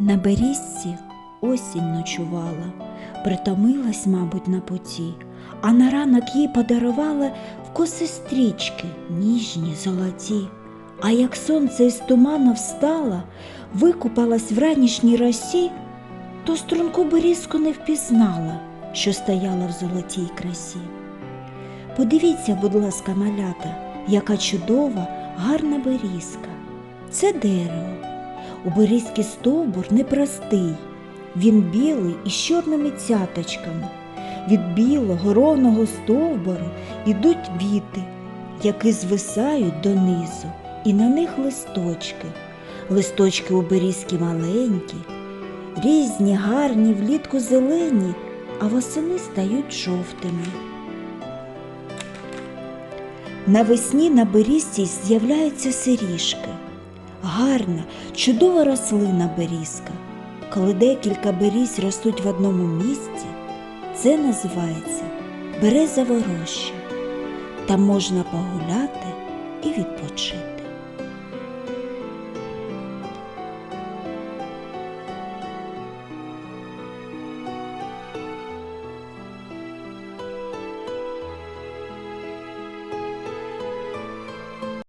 На берізці осінь ночувала, притомилась, мабуть, на путі, а на ранок їй подарувала в коси стрічки ніжні, золоті. А як сонце із туману встала, викупалась в ранішній росі, то струнку берізку не впізнала, що стояла в золотій красі. Подивіться, будь ласка, малята, яка чудова, гарна берізка. Це дерево. У берізки стовбур непростий. Він білий із чорними цяточками. Від білого ровного стовбуру ідуть віти, які звисають донизу, і на них листочки. Листочки у берізки маленькі, різні, гарні, влітку зелені, а восени стають жовтими. Навесні на берізці з'являються сиріжки. Гарна, чудова рослина берізка. Коли декілька берізь ростуть в одному місці, це називається березова роща. Там можна погуляти і відпочити.